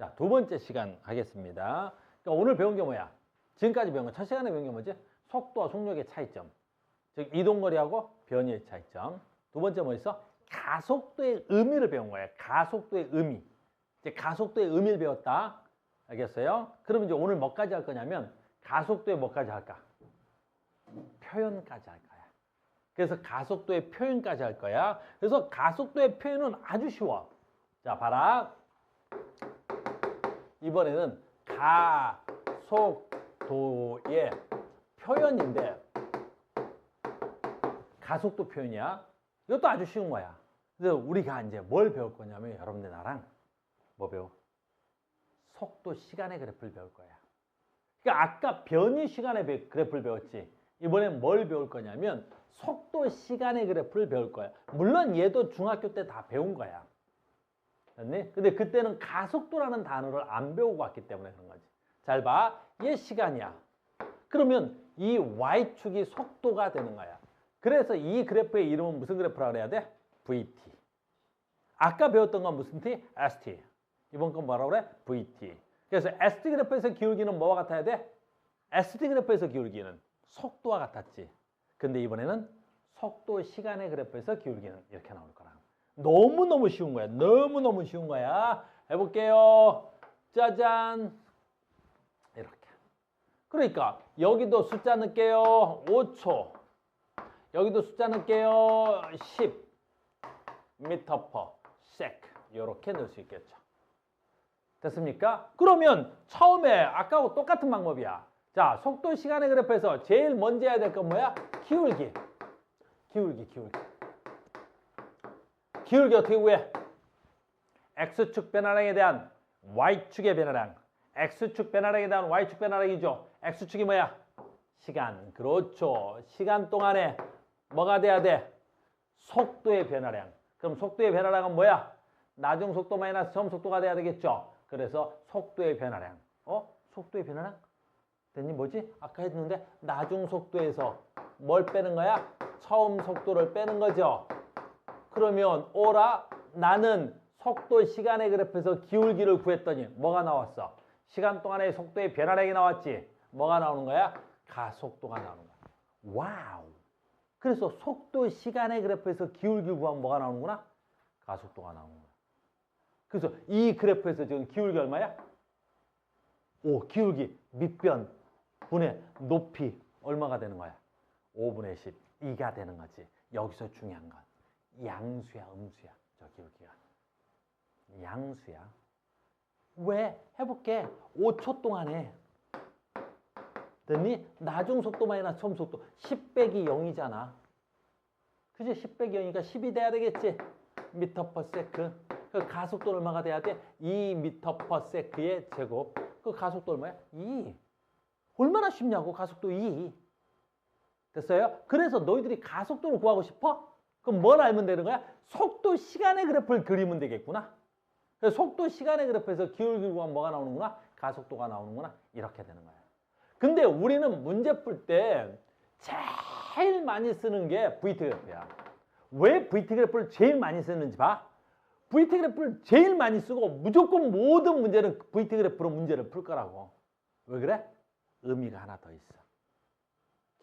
자, 두 번째 시간 하겠습니다. 그러니까 오늘 배운 게 뭐야? 지금까지 배운 거 첫 시간에 배운 게 뭐지? 속도와 속력의 차이점. 즉 이동거리하고 변이의 차이점. 두 번째 뭐 있어? 가속도의 의미를 배운 거야. 가속도의 의미. 이제 가속도의 의미를 배웠다. 알겠어요? 그럼 이제 오늘 뭐까지 할 거냐면 가속도에 뭐까지 할까? 표현까지 할 거야. 그래서 가속도의 표현까지 할 거야. 그래서 가속도의 표현은 아주 쉬워. 자, 봐라. 이번에는 가속도의 표현인데 가속도 표현이야. 이것도 아주 쉬운 거야. 그래서 우리가 이제 뭘 배울 거냐면 여러분들 나랑 뭐 배워? 속도 시간의 그래프를 배울 거야. 그러니까 아까 변이 시간의 배- 그래프를 배웠지. 이번엔 뭘 배울 거냐면 속도 시간의 그래프를 배울 거야. 물론 얘도 중학교 때 다 배운 거야. 됐니? 근데 그때는 가속도라는 단어를 안 배우고 왔기 때문에 그런 거지. 잘 봐. 얘 시간이야. 그러면 이 y축이 속도가 되는 거야. 그래서 이 그래프의 이름은 무슨 그래프라 그래야 돼? VT. 아까 배웠던 건 무슨 T? ST. 이번 건 뭐라 그래? VT. 그래서 ST 그래프에서 기울기는 뭐와 같아야 돼? ST 그래프에서 기울기는 속도와 같았지. 근데 이번에는 속도 시간의 그래프에서 기울기는 이렇게 나올 거라. 너무너무 쉬운 거야. 너무너무 쉬운 거야. 해볼게요. 짜잔. 이렇게. 그러니까 여기도 숫자 넣을게요. 5초. 여기도 숫자 넣을게요. 10 미터 퍼 sec. 이렇게 넣을 수 있겠죠. 됐습니까? 그러면 처음에 아까하고 똑같은 방법이야. 자, 속도 시간의 그래프에서 제일 먼저 해야 될 건 뭐야? 기울기. 기울기, 기울기. 기울기 어떻게 구해? X축 변화량에 대한 Y축의 변화량. X축 변화량에 대한 Y축 변화량이죠. X축이 뭐야? 시간. 그렇죠. 시간 동안에 뭐가 돼야 돼? 속도의 변화량. 그럼 속도의 변화량은 뭐야? 나중 속도 마이너스 처음 속도가 돼야 되겠죠. 그래서 속도의 변화량. 어? 속도의 변화량? 됐니? 뭐지? 아까 했는데 나중 속도에서 뭘 빼는 거야? 처음 속도를 빼는 거죠. 그러면 오라 나는 속도 시간의 그래프에서 기울기를 구했더니 뭐가 나왔어? 시간 동안의 속도의 변화량이 나왔지. 뭐가 나오는 거야? 가속도가 나오는 거야. 와우. 그래서 속도 시간의 그래프에서 기울기 구하면 뭐가 나오는구나? 가속도가 나오는 거야. 그래서 이 그래프에서 지금 기울기 얼마야? 오, 기울기 밑변 분의 높이 얼마가 되는 거야? 5분의 10. 2가 되는 거지. 여기서 중요한 건 양수야, 음수야. 저 기울기가. 양수야. 왜? 해볼게. 5초 동안에 됐니? 나중 속도 마이너스 처음 속도 10 빼기 0이잖아. 그지? 10 빼기 0이니까 10이 돼야 되겠지? 미터 퍼 세크. 그 가속도 얼마가 돼야 돼? 2 미터 퍼 세크의 제곱. 그 가속도 얼마야? 2. 얼마나 쉽냐고 가속도 2. 됐어요? 그래서 너희들이 가속도를 구하고 싶어? 그럼 뭘 알면 되는 거야? 속도 시간의 그래프를 그리면 되겠구나. 속도 시간의 그래프에서 기울기 구하면 뭐가 나오는구나? 가속도가 나오는구나. 이렇게 되는 거야. 근데 우리는 문제 풀 때 제일 많이 쓰는 게 VT 그래프야. 왜 VT 그래프를 제일 많이 쓰는지 봐. VT 그래프를 제일 많이 쓰고 무조건 모든 문제는 VT 그래프로 문제를 풀 거라고. 왜 그래? 의미가 하나 더 있어.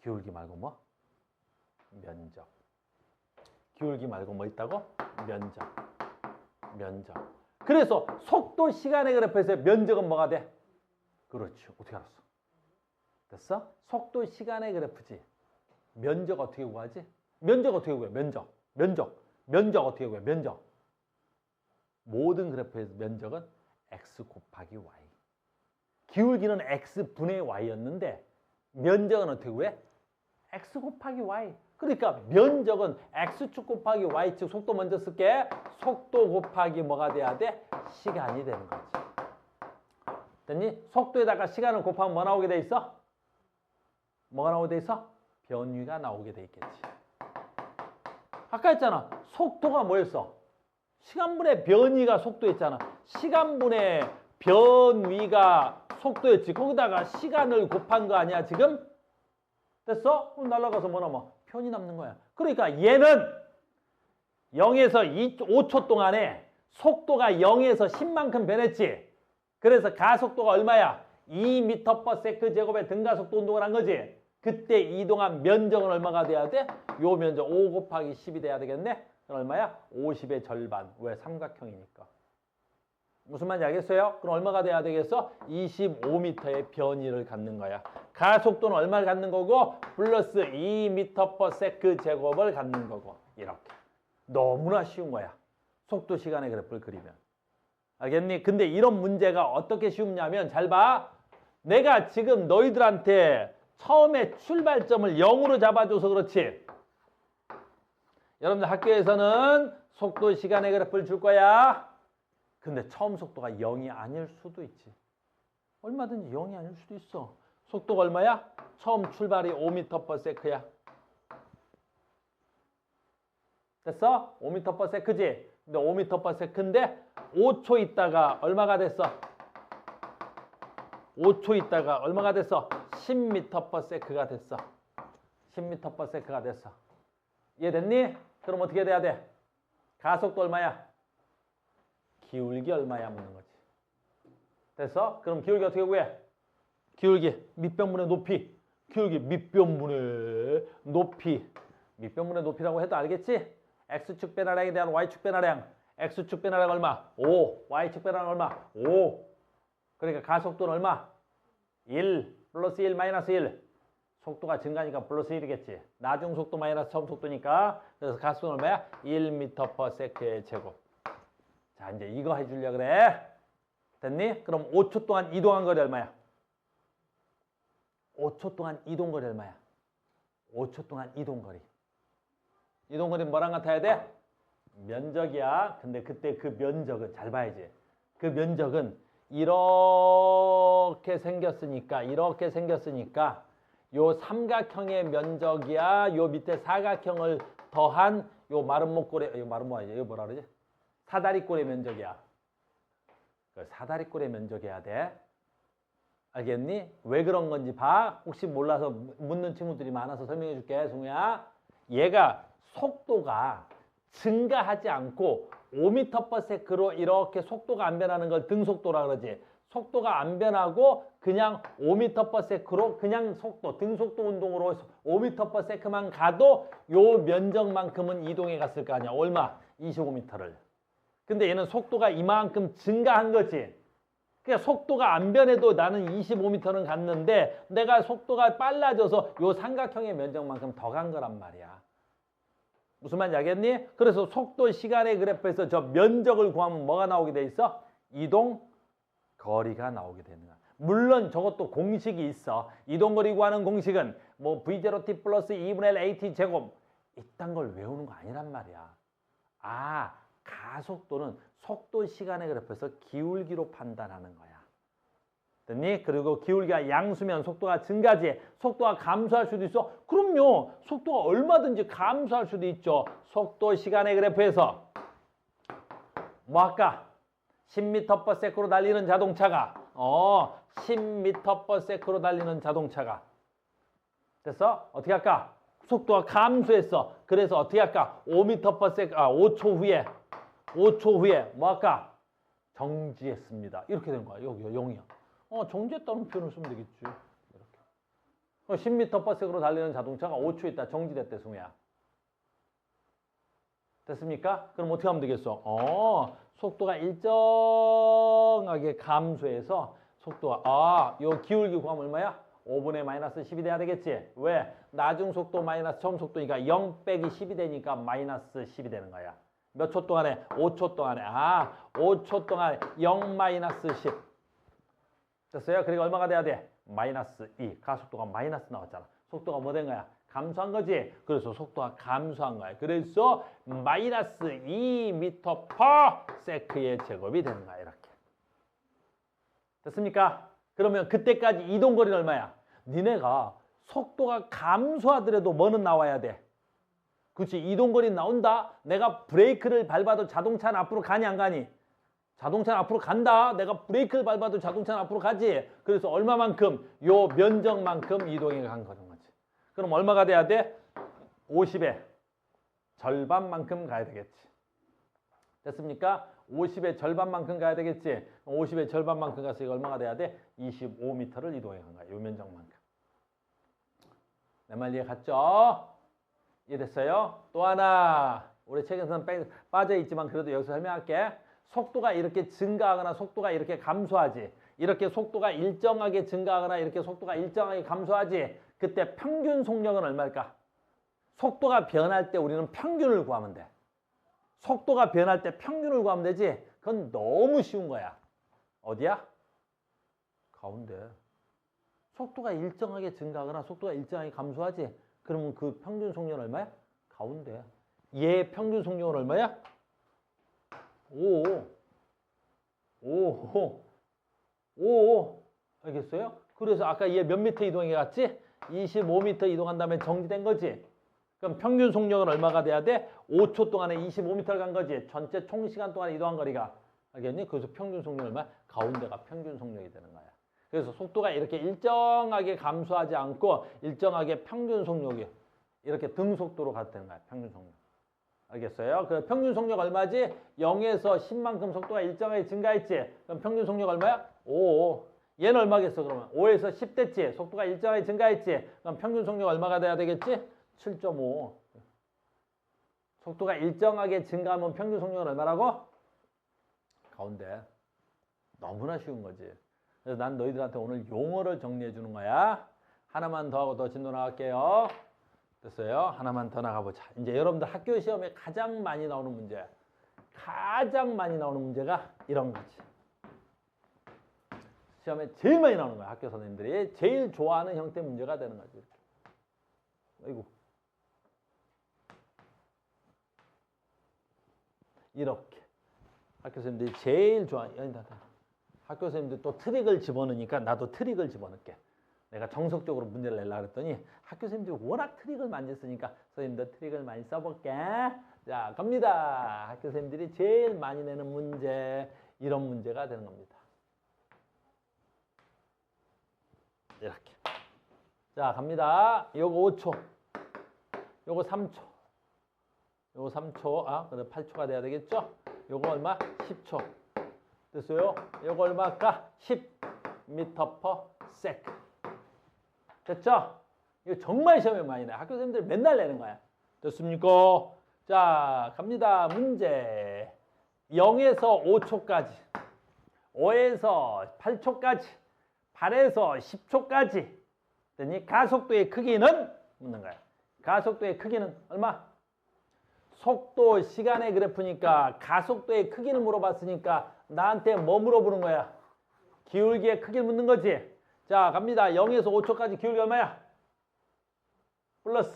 기울기 말고 뭐? 면적. 기울기 말고 뭐 있다고? 면적. 면적. 그래서 속도 시간의 그래프에서 면적은 뭐가 돼? 그렇지. 어떻게 알았어? 됐어? 속도 시간의 그래프지. 면적 어떻게 구하지? 면적 어떻게 구해? 면적. 면적. 면적 어떻게 구해? 면적. 모든 그래프의 면적은 x 곱하기 y. 기울기는 x 분의 y였는데 면적은 어떻게 구해? x 곱하기 y. 그러니까 면적은 x축 곱하기 y축 속도 먼저 쓸게. 속도 곱하기 뭐가 돼야 돼? 시간이 되는 거지. 됐니? 속도에다가 시간을 곱하면 뭐 나오게 돼 있어? 뭐가 나오게 돼 있어? 변위가 나오게 돼 있겠지. 아까 했잖아. 속도가 뭐였어? 시간분의 변위가 속도였잖아. 시간분의 변위가 속도였지. 거기다가 시간을 곱한 거 아니야, 지금? 됐어? 날아가서 뭐 남아? 편이 남는 거야. 그러니까 얘는 0에서 2, 5초 동안에 속도가 0에서 10만큼 변했지. 그래서 가속도가 얼마야? 2m/s 제곱의 등가속도 운동을 한 거지. 그때 이동한 면적은 얼마가 돼야 돼? 요 면적 5 곱하기 10이 돼야 되겠네. 얼마야? 50의 절반. 왜? 삼각형이니까. 무슨 말인지 알겠어요? 그럼 얼마가 돼야 되겠어? 25m의 변이를 갖는 거야. 가속도는 얼마를 갖는 거고 플러스 2m/s 제곱을 갖는 거고 이렇게. 너무나 쉬운 거야. 속도 시간의 그래프를 그리면. 알겠니? 근데 이런 문제가 어떻게 쉽냐면 잘 봐. 내가 지금 너희들한테 처음에 출발점을 0으로 잡아줘서 그렇지. 여러분들 학교에서는 속도 시간의 그래프를 줄 거야. 근데 처음 속도가 0이 아닐 수도 있지. 얼마든지 0이 아닐 수도 있어. 속도가 얼마야? 처음 출발이 5m/s야. 됐어? 5m/s지. 근데 5m/s인데 5초 있다가 얼마가 됐어? 5초 있다가 얼마가 됐어? 10m/s가 됐어. 10m/s가 됐어. 이해됐니? 그럼 어떻게 돼야 돼? 가속도 얼마야? 기울기 얼마야 묻는 거지. 됐어? 그럼 기울기 어떻게 구해? 기울기 밑변분의 높이. 기울기 밑변분의 높이. 밑변분의 높이라고 해도 알겠지? x축 변화량에 대한 y축 변화량. x축 변화량 얼마? 5. y축 변화량 얼마? 5. 그러니까 가속도는 얼마? 1 플러스 1 마이너스 1. 속도가 증가니까 플러스 1이겠지. 나중 속도 마이너스 처음 속도니까. 그래서 가속도는 얼마야? 1m/s의 제곱. 자, 이제 이거 해주려 그래. 됐니? 그럼 5초 동안 이동한 거리 얼마야? 5초 동안 이동 거리 얼마야? 5초 동안 이동 거리. 이동 거리 뭐랑 같아야 돼? 면적이야. 근데 그때 그 면적은 잘 봐야지. 그 면적은 이렇게 생겼으니까 이렇게 생겼으니까 요 삼각형의 면적이야. 요 밑에 사각형을 더한 요 목골의 요 마른 뭐 이거 뭐라 그러지? 사다리꼴의 면적이야. 그 사다리꼴의 면적이어야 돼. 알겠니? 왜 그런 건지 봐. 혹시 몰라서 묻는 친구들이 많아서 설명해 줄게, 승우야. 얘가 속도가 증가하지 않고 5m/s로 이렇게 속도가 안 변하는 걸 등속도라 그러지. 속도가 안 변하고 그냥 5m/s로 그냥 속도, 등속도 운동으로 5m/s만 가도 요 면적만큼은 이동해 갔을 거 아니야. 얼마? 25m를. 근데 얘는 속도가 이만큼 증가한 거지. 그러니까 속도가 안 변해도 나는 25m는 갔는데 내가 속도가 빨라져서 요 삼각형의 면적만큼 더 간 거란 말이야. 무슨 말인지 알겠니? 그래서 속도 시간의 그래프에서 저 면적을 구하면 뭐가 나오게 돼 있어? 이동 거리가 나오게 되는 거야. 물론 저것도 공식이 있어. 이동 거리 구하는 공식은 뭐 v0t 플러스 2분의 1 at 제곱 이딴 걸 외우는 거 아니란 말이야. 아, 가속도는 속도 시간의 그래프에서 기울기로 판단하는 거야. 됐니? 그리고 기울기가 양수면 속도가 증가지. 속도가 감소할 수도 있어. 그럼요. 속도가 얼마든지 감소할 수도 있죠. 속도 시간의 그래프에서 뭐 할까? 10m/s로 달리는 자동차가 어 10m/s로 달리는 자동차가 됐어? 어떻게 할까? 속도가 감소했어. 그래서 어떻게 할까? 5m/s 아 5초 후에 5초 후에 뭐 할까? 정지했습니다. 이렇게 된 거야. 여기요, 0이야. 어, 정지했다는 표현을 쓰면 되겠지. 이렇게. 어, 10m/s로 달리는 자동차가 5초 있다 정지됐대, 승우야. 됐습니까? 그럼 어떻게 하면 되겠어? 어, 속도가 일정하게 감소해서 속도가 아, 요 기울기 구하면 얼마야? 5분의 마이너스 10이 돼야 되겠지? 왜? 나중 속도 마이너스 처음 속도니까 0 빼기 10이 되니까 마이너스 10이 되는 거야. 몇 초 동안에? 5초 동안에. 아, 5초 동안에 0 마이너스 10. 됐어요? 그리고 얼마가 돼야 돼? 마이너스 2. 가속도가 마이너스 나왔잖아. 속도가 뭐 된 거야? 감소한 거지. 그래서 속도가 감소한 거야. 그래서 마이너스 2m per sec의 제곱이 되는 거야. 이렇게. 됐습니까? 그러면 그때까지 이동 거리는 얼마야? 니네가 속도가 감소하더라도 뭐는 나와야 돼? 그렇지. 이동 거리 나온다. 내가 브레이크를 밟아도 자동차는 앞으로 가니 안 가니? 자동차는 앞으로 간다. 내가 브레이크를 밟아도 자동차는 앞으로 가지. 그래서 얼마만큼? 요 면적만큼 이동해 간 거는 거지. 그럼 얼마가 돼야 돼? 50에 절반만큼 가야 되겠지. 됐습니까? 50의 절반만큼 가야 되겠지. 50의 절반만큼 가서 이거 얼마가 돼야 돼? 25m를 이동해 간 거야. 요 면적만큼. 내 말 이해 갔죠? 이해됐어요? 또 하나. 우리 책에서는 빼- 빠져 있지만 그래도 여기서 설명할게. 속도가 이렇게 증가하거나 속도가 이렇게 감소하지. 이렇게 속도가 일정하게 증가하거나 이렇게 속도가 일정하게 감소하지. 그때 평균 속력은 얼마일까? 속도가 변할 때 우리는 평균을 구하면 돼. 속도가 변할 때 평균을 구하면 되지. 그건 너무 쉬운 거야. 어디야? 가운데. 속도가 일정하게 증가하거나 속도가 일정하게 감소하지. 그러면 그 평균 속력은 얼마야? 가운데. 얘 평균 속력은 얼마야? 5. 5. 5. 알겠어요? 그래서 아까 얘 몇 미터 이동해 갔지? 25m 이동한 다음에 정지된 거지. 그럼 평균 속력은 얼마가 돼야 돼? 5초 동안에 25m를 간 거지. 전체 총 시간 동안 이동한 거리가. 알겠니? 그래서 평균 속력 얼마? 가운데가 평균 속력이 되는 거야. 그래서 속도가 이렇게 일정하게 감소하지 않고 일정하게 평균 속력이 이렇게 등속도로 되는 거야. 평균 속력. 알겠어요? 그 평균 속력 얼마지? 0에서 10만큼 속도가 일정하게 증가했지. 그럼 평균 속력 얼마야? 5. 얘는 얼마겠어 그러면? 5에서 10 됐지. 속도가 일정하게 증가했지. 그럼 평균 속력 얼마가 돼야 되겠지? 7.5. 속도가 일정하게 증가하면 평균 속력은 얼마라고? 가운데. 너무나 쉬운 거지. 그래서 난 너희들한테 오늘 용어를 정리해 주는 거야. 하나만 더 하고 더 진도 나갈게요. 됐어요? 하나만 더 나가보자. 이제 여러분들 학교 시험에 가장 많이 나오는 문제. 가장 많이 나오는 문제가 이런 거지. 시험에 제일 많이 나오는 거야. 학교 선생님들이 제일 좋아하는 형태 문제가 되는 거지. 아이고. 이렇게. 학교 선생님들이 제일 좋아하는 학교 선생님들 또 트릭을 집어넣으니까 나도 트릭을 집어넣게. 내가 정석적으로 문제를 내려고 그랬더니 학교 선생님들이 워낙 트릭을 많이 쓰니까 선생님도 트릭을 많이 써볼게. 자, 갑니다. 학교 선생님들이 제일 많이 내는 문제, 이런 문제가 되는 겁니다. 이렇게. 자, 갑니다. 요거 5초. 요거 3초. 요거 3초. 아, 그래 8초가 돼야 되겠죠? 요거 얼마? 10초. 됐어요? 요거 얼마일까? 10m per sec. 됐죠? 이거 정말 시험에 많이 내. 학교 선생님들 맨날 내는 거야. 됐습니까? 자, 갑니다. 문제. 0에서 5초까지. 5에서 8초까지. 8에서 10초까지. 됐니? 가속도의 크기는 묻는 거야. 가속도의 크기는 얼마? 속도 시간의 그래프니까 가속도의 크기를 물어봤으니까 나한테 뭐 물어보는 거야? 기울기의 크기를 묻는 거지. 자, 갑니다. 0에서 5초까지 기울기 얼마야? 플러스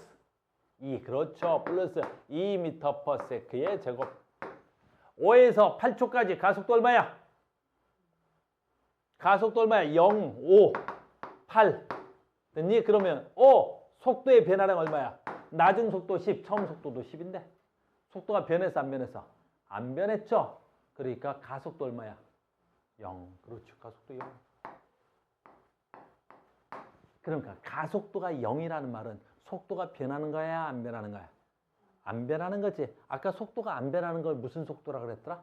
2. 그렇죠. 플러스 2m per sec의 제곱. 5에서 8초까지 가속도 얼마야? 가속도 얼마야? 0, 5, 8. 됐니? 그러면 5. 속도의 변화량 얼마야? 낮은 속도 10, 처음 속도도 10인데. 속도가 변했어, 안 변했어? 안 변했죠? 그러니까 가속도 얼마야? 0. 그렇죠. 가속도 0. 그러니까 가속도가 0이라는 말은 속도가 변하는 거야, 안 변하는 거야? 안 변하는 거지. 아까 속도가 안 변하는 걸 무슨 속도라 그랬더라?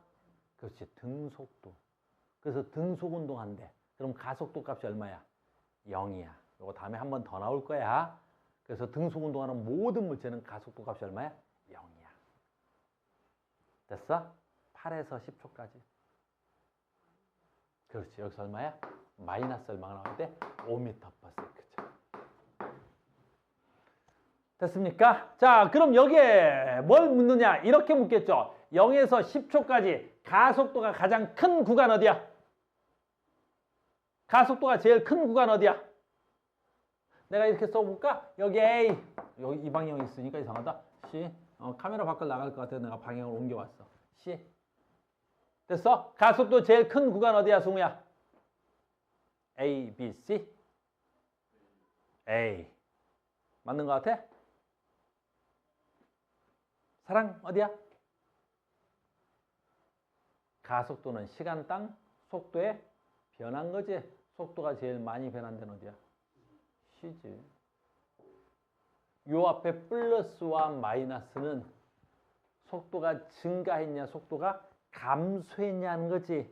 그렇지. 등속도. 그래서 등속 운동한대. 그럼 가속도 값이 얼마야? 0이야. 이거 다음에 한 번 더 나올 거야. 그래서 등속 운동하는 모든 물체는 가속도 값이 얼마야? 0이야. 됐어? 8에서 10초까지. 그렇지. 여기서 얼마야? 마이너스 얼마가 나오는데 5m per sec죠. 됐습니까? 자, 그럼 여기에 뭘 묻느냐? 이렇게 묻겠죠. 0에서 10초까지 가속도가 가장 큰 구간 어디야? 가속도가 제일 큰 구간 어디야? 내가 이렇게 써볼까? 여기 A. 여기 이 방향이 있으니까 이상하다. C. 어, 카메라 밖을 나갈 것 같아서 내가 방향을 옮겨왔어. C. 됐어? 가속도 제일 큰 구간 어디야, 승우야? A, B, C? A. 맞는 것 같아? 사랑 어디야? 가속도는 시간당 속도에 변한 거지. 속도가 제일 많이 변한 데는 어디야? C지. 요 앞에 플러스와 마이너스는 속도가 증가했냐, 속도가 감소했냐는 거지.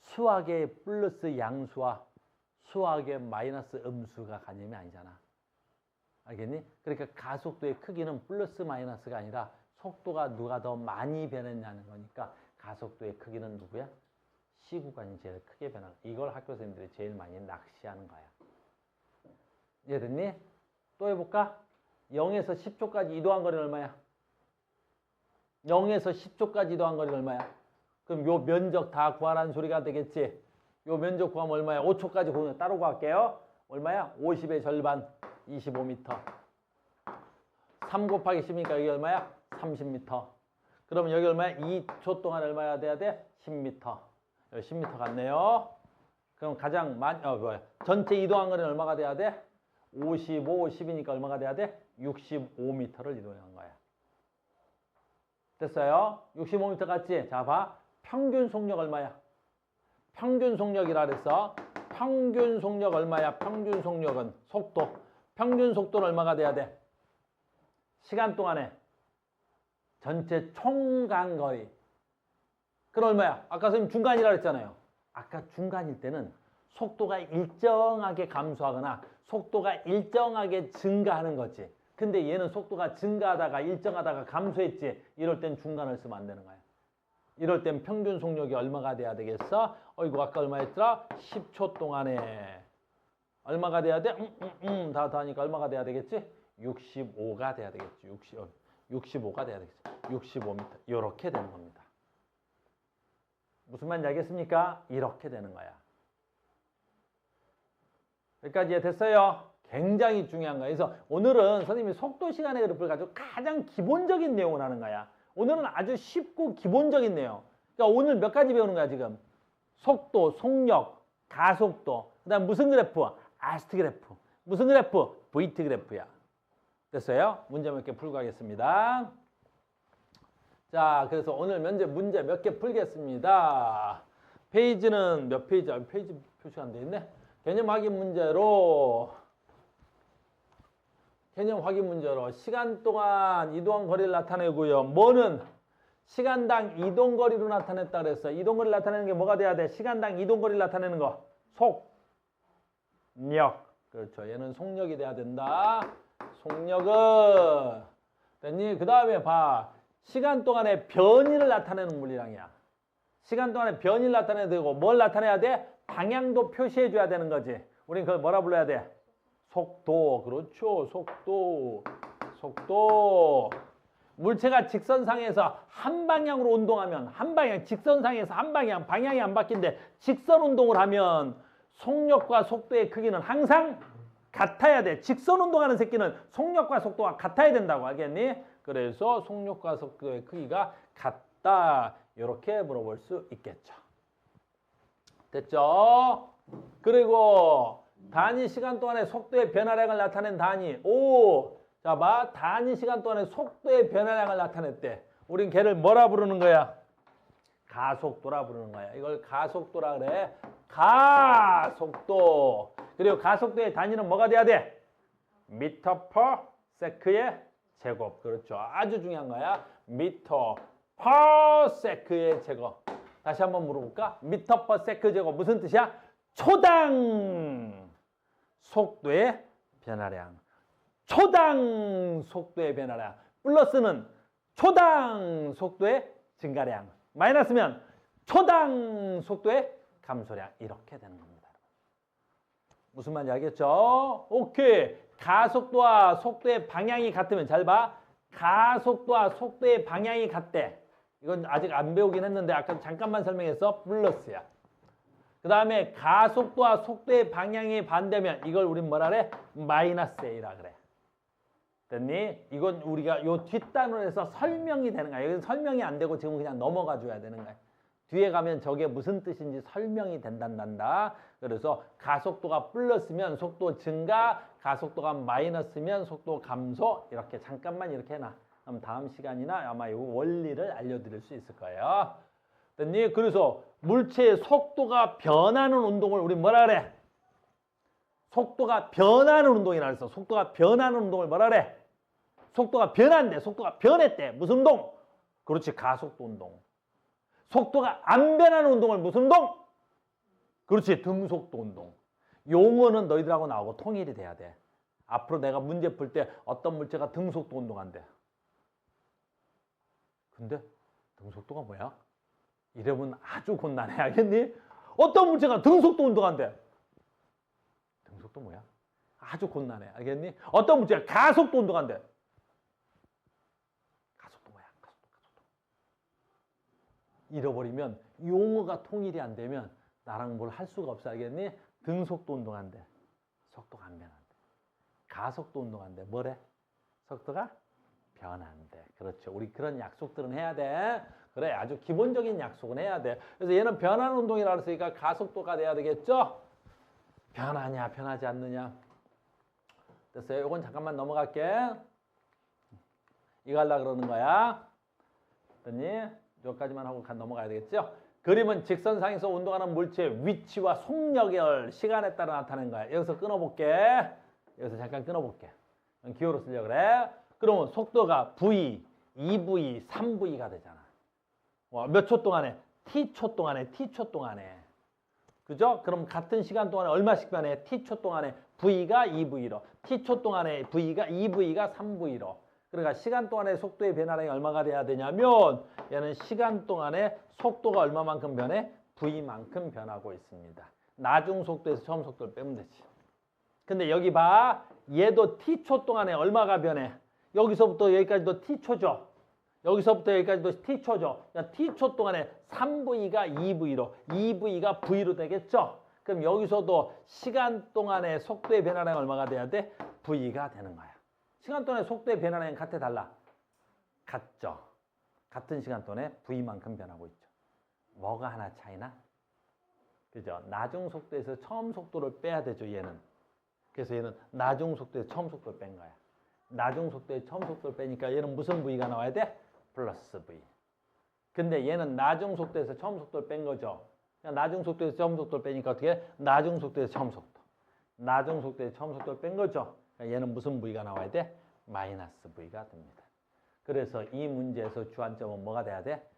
수학의 플러스 양수와 수학의 마이너스 음수가 가념이 아니잖아. 알겠니? 그러니까 가속도의 크기는 플러스 마이너스가 아니라 속도가 누가 더 많이 변했냐는 거니까 가속도의 크기는 누구야? C 구간이 제일 크게 변한 이걸 학교 선생님들이 제일 많이 낚시하는 거야. 이해됐니? 또 해볼까? 0에서 10초까지 이동한 거리는 얼마야? 0에서 10초까지 이동한 거리는 얼마야? 그럼 요 면적 다 구하라는 소리가 되겠지? 요 면적 구하면 얼마야? 5초까지 구하면 따로 구할게요. 얼마야? 50의 절반, 25m. 3 곱하기 10이니까 여기 얼마야? 30m. 그러면 여기 얼마야? 2초 동안 얼마야 돼야 돼? 10m. 여기 10m 같네요. 그럼 가장 많이, 어, 뭐야. 전체 이동한 거리는 얼마가 돼야 돼? 55, 10이니까 얼마가 돼야 돼? 65m를 이동한 거야. 됐어요? 65m 같지? 자, 봐. 평균 속력 얼마야? 평균 속력이라 그랬어. 평균 속력 얼마야? 평균 속력은 속도. 평균 속도는 얼마가 돼야 돼? 시간 동안에 전체 총간 거리. 그럼 얼마야? 아까 선생님 중간이라 그랬잖아요. 아까 중간일 때는 속도가 일정하게 감소하거나 속도가 일정하게 증가하는 거지. 근데 얘는 속도가 증가하다가 일정하다가 감소했지. 이럴 땐 중간을 쓰면 안 되는 거야. 이럴 땐 평균 속력이 얼마가 돼야 되겠어? 어이구 아까 얼마였더라? 10초 동안에 얼마가 돼야 돼? 음, 음, 음, 다 더하니까 얼마가 돼야 되겠지? 65가 돼야 되겠지. 60, 어, 65가 돼야 되겠지. 65m. 이렇게 되는 겁니다. 무슨 말인지 알겠습니까? 이렇게 되는 거야. 여기까지 이해됐어요? 굉장히 중요한 거야. 그래서 오늘은 선생님이 속도 시간의 그래프를 가지고 가장 기본적인 내용을 하는 거야. 오늘은 아주 쉽고 기본적인 내용. 그러니까 오늘 몇 가지 배우는 거야, 지금? 속도, 속력, 가속도. 그 다음 무슨 그래프? 아스트 그래프. 무슨 그래프? VT 그래프야. 됐어요? 문제 몇 개 풀고 가겠습니다. 자, 그래서 오늘 면제 문제 몇 개 풀겠습니다. 페이지는 몇 페이지야? 페이지 표시가 안 돼 있네. 개념 확인 문제로 개념 확인 문제로 시간 동안 이동한 거리를 나타내고요. 뭐는 시간당 이동 거리로 나타냈다 그랬어. 이동 거리를 나타내는 게 뭐가 돼야 돼? 시간당 이동 거리를 나타내는 거. 속력. 그렇죠. 얘는 속력이 돼야 된다. 속력은 됐니? 그 다음에 봐. 시간 동안의 변이를 나타내는 물리량이야. 시간 동안에 변이를 나타내야 되고 뭘 나타내야 돼? 방향도 표시해 줘야 되는 거지. 우린 그걸 뭐라 불러야 돼? 속도. 그렇죠. 속도. 속도. 물체가 직선상에서 한 방향으로 운동하면 한 방향 직선상에서 한 방향 방향이 안 바뀐데 직선 운동을 하면 속력과 속도의 크기는 항상 같아야 돼. 직선 운동하는 새끼는 속력과 속도가 같아야 된다고 알겠니? 그래서 속력과 속도의 크기가 같다. 이렇게 물어볼 수 있겠죠. 됐죠? 그리고 단위 시간 동안의 속도의 변화량을 나타낸 단위. 오! 자, 봐. 단위 시간 동안의 속도의 변화량을 나타냈대. 우린 걔를 뭐라 부르는 거야? 가속도라 부르는 거야. 이걸 가속도라 그래. 가속도. 그리고 가속도의 단위는 뭐가 돼야 돼? 미터 퍼 세크의 제곱. 그렇죠. 아주 중요한 거야. 미터 퍼 세크의 제곱. 다시 한번 물어볼까? 미터 퍼 세크 제곱 무슨 뜻이야? 초당 속도의 변화량. 초당 속도의 변화량. 플러스는 초당 속도의 증가량. 마이너스면 초당 속도의 감소량. 이렇게 되는 겁니다. 무슨 말인지 알겠죠? 오케이. 가속도와 속도의 방향이 같으면 잘 봐. 가속도와 속도의 방향이 같대. 이건 아직 안 배우긴 했는데 아까 잠깐만 설명했어. 플러스야. 그 다음에 가속도와 속도의 방향이 반대면 이걸 우린 뭐라 그래? 마이너스 A라 그래. 됐니? 이건 우리가 요 뒷단원에서 설명이 되는 거야. 여기는 설명이 안 되고 지금 그냥 넘어가 줘야 되는 거야. 뒤에 가면 저게 무슨 뜻인지 설명이 된단단다. 그래서 가속도가 플러스면 속도 증가, 가속도가 마이너스면 속도 감소. 이렇게 잠깐만 이렇게 해놔. 그럼 다음 시간이나 아마 이 원리를 알려드릴 수 있을 거예요. 됐니? 그래서 물체의 속도가 변하는 운동을 우리 뭐라 그래? 속도가 변하는 운동이라 그랬어. 속도가 변하는 운동을 뭐라 그래? 속도가 변한대. 속도가 변했대. 무슨 운동? 그렇지. 가속도 운동. 속도가 안 변하는 운동을 무슨 운동? 그렇지 등속도 운동. 용어는 너희들하고 나오고 통일이 돼야 돼. 앞으로 내가 문제 풀 때 어떤 물체가 등속도 운동한대. 근데 등속도가 뭐야? 이러면 아주 곤란해 알겠니? 어떤 물체가 등속도 운동한대. 등속도 뭐야? 아주 곤란해 알겠니? 어떤 물체가 가속도 운동한대. 가속도 뭐야? 가속도 가속도. 잃어버리면 용어가 통일이 안 되면 나랑 뭘 할 수가 없어 알겠니? 등속도 운동한대. 속도가 안 변한대. 가속도 운동한대. 뭐래? 속도가 변한대. 그렇죠. 우리 그런 약속들은 해야 돼. 그래, 아주 기본적인 약속은 해야 돼. 그래서 얘는 변하는 운동이라 그랬으니까 가속도가 돼야 되겠죠? 변하냐, 변하지 않느냐. 됐어요. 이건 잠깐만 넘어갈게. 이거 하려 그러는 거야. 됐니? 여기까지만 하고 가- 넘어가야 되겠죠? 그림은 직선상에서 운동하는 물체의 위치와 속력을 시간에 따라 나타내는 거야. 여기서 끊어볼게. 여기서 잠깐 끊어볼게. 기호로 쓰려고 그래. 그러면 속도가 v, 2v, 3v가 되잖아. 몇 초 동안에? t초 동안에, t초 동안에. 그죠? 그럼 같은 시간 동안에 얼마씩 변해? t초 동안에 v가 2v로, t초 동안에 v가 2v가 3v로. 그러니까 시간 동안의 속도의 변화량이 얼마가 돼야 되냐면 얘는 시간 동안에 속도가 얼마만큼 변해? v만큼 변하고 있습니다. 나중 속도에서 처음 속도를 빼면 되지. 근데 여기 봐. 얘도 t초 동안에 얼마가 변해? 여기서부터 여기까지도 t초죠. 여기서부터 여기까지도 t초죠. 그러니까 t초 동안에 3v가 2v로, 2v가 v로 되겠죠. 그럼 여기서도 시간 동안의 속도의 변화량이 얼마가 돼야 돼? v가 되는 거야. 시간 동안의 속도의 변화량이 같아 달라? 같죠. 같은 시간 동안에 v만큼 변하고 있죠. 뭐가 하나 차이나? 그죠? 나중 속도에서 처음 속도를 빼야 되죠, 얘는. 그래서 얘는 나중 속도에서 처음 속도를 뺀 거야. 나중 속도에 처음 속도를 빼니까 얘는 무슨 V가 나와야 돼? 플러스 V. 근데 얘는 나중 속도에서 처음 속도를 뺀 거죠. 나중 속도에서 처음 속도를 빼니까 어떻게 해? 나중 속도에서 처음 속도. 나중 속도에서 처음 속도를 뺀 거죠. 그러니까 얘는 무슨 V가 나와야 돼? 마이너스 V가 됩니다. 그래서 이 문제에서 주안점은 뭐가 돼야 돼?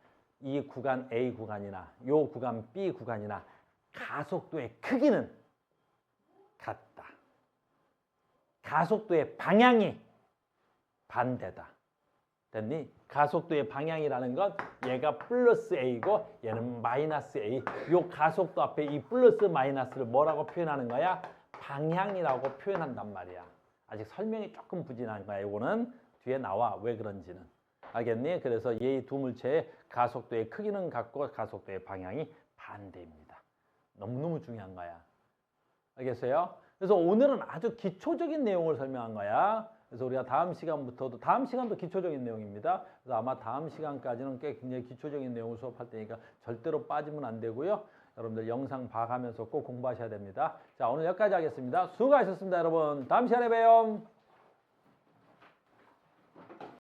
이 구간 A 구간이나 요 구간 B 구간이나 가속도의 크기는 같다. 가속도의 방향이 반대다. 됐니? 가속도의 방향이라는 건 얘가 플러스 A고 얘는 마이너스 A. 요 가속도 앞에 이 플러스 마이너스를 뭐라고 표현하는 거야? 방향이라고 표현한단 말이야. 아직 설명이 조금 부진한 거야. 이거는 뒤에 나와. 왜 그런지는. 알겠니? 그래서 이두 물체의 가속도의 크기는 같고 가속도의 방향이 반대입니다. 너무너무 중요한 거야. 알겠어요? 그래서 오늘은 아주 기초적인 내용을 설명한 거야. 그래서 우리가 다음 시간부터도 다음 시간도 기초적인 내용입니다. 그래서 아마 다음 시간까지는 꽤 굉장히 기초적인 내용을 수업할 테니까 절대로 빠지면 안 되고요. 여러분들 영상 봐가면서 꼭 공부하셔야 됩니다. 자, 오늘 여기까지 하겠습니다. 수고하셨습니다, 여러분. 다음 시간에 봬요.